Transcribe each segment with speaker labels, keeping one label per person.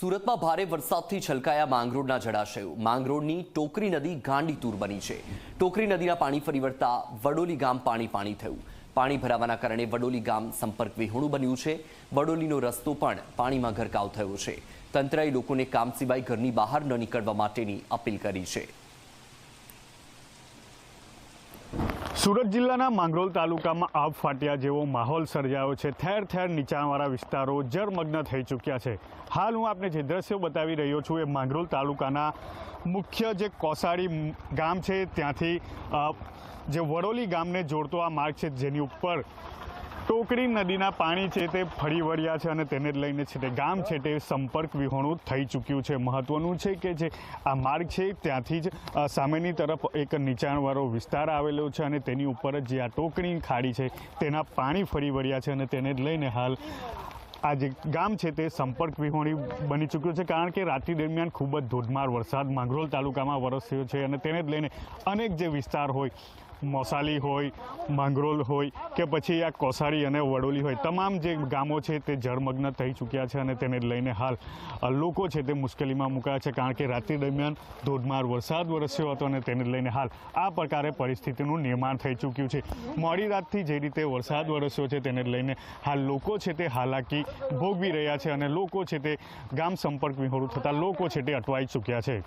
Speaker 1: સુરતમાં ભારે વરસાદથી છલકાયા માંગરોળના જળાશયો. માંગરોળની ટોકરી નદી ગાંડીતૂર બની છે. ટોકરી નદીના પાણી ફરી વળતા વડોલી ગામ પાણી પાણી થયું. પાણી ભરાવાના કારણે વડોલી ગામ સંપર્ક વિહોણું બન્યું છે. વડોલીનો રસ્તો પણ પાણીમાં ગરકાવ થયો છે. તંત્રએ લોકોને કામ સિવાય ઘરની બહાર ન નીકળવા માટેની અપીલ કરી છે.
Speaker 2: સુરત જિલ્લાના માંગરોલ તાલુકામાં આબ ફાટ્યા જેવો માહોલ સર્જાયો છે. ઠેર ઠેર નીચાણવાળા વિસ્તારો જળમગ્ન થઈ ચૂક્યા છે. હાલ હું આપને જે દ્રશ્યો બતાવી રહ્યો છું એ માંગરોલ તાલુકાના મુખ્ય જે કોસાડી ગામ છે, ત્યાંથી જે વડોલી ગામને જોડતો આ માર્ગ છે, જેની ઉપર ટોકરી નદીના પાણી છે તે ફરી વળ્યા છે અને તેને લઈને છે તે ગામ છે તે સંપર્ક વિહોણું થઈ ચૂક્યું છે. મહત્વનું છે કે જે આ માર્ગ છે ત્યાંથી જ સામેની તરફ એક નીચાણવાળો વિસ્તાર આવેલો છે અને તેની ઉપર જ જે આ ટોકરી ખાડી છે તેના પાણી ફરી વળ્યા છે અને તેને લઈને હાલ આ જે ગામ છે તે સંપર્ક વિહોણી બની ચૂક્યું છે. કારણ કે રાત્રિ દરમિયાન ખૂબ જ ધોધમાર વરસાદ માંગરોળ તાલુકામાં વરસ્યો છે અને તેને જ લઈને અનેક જે વિસ્તાર હોય મોસાલી હોય, માંગરોલ હોય કે પછી આ કોસારી અને વડોલી હોય, તમામ જે ગામો છે તે જળમગ્ન થઈ ચૂક્યા છે અને તેને લઈને હાલ લોકો છે તે મુશ્કેલીમાં મુકાયા છે કારણ કે રાત્રિ દરમિયાન ધોધમાર વરસાદ વરસ્યો હતો અને તેને લઈને હાલ આ પ્રકારે પરિસ્થિતિનું નિર્માણ થઈ ચૂક્યું છે. મોડી રાતથી જે રીતે વરસાદ વરસ્યો છે તેને લઈને હાલ લોકો છે તે હાલાકી ભોગવી રહ્યા છે અને લોકો છે તે ગામ સંપર્ક વિહોળું થતાં લોકો છે તે અટવાઈ ચૂક્યા છે.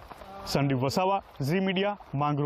Speaker 2: સંદીપ વસાવા, ઝી મીડિયા માંગરોળ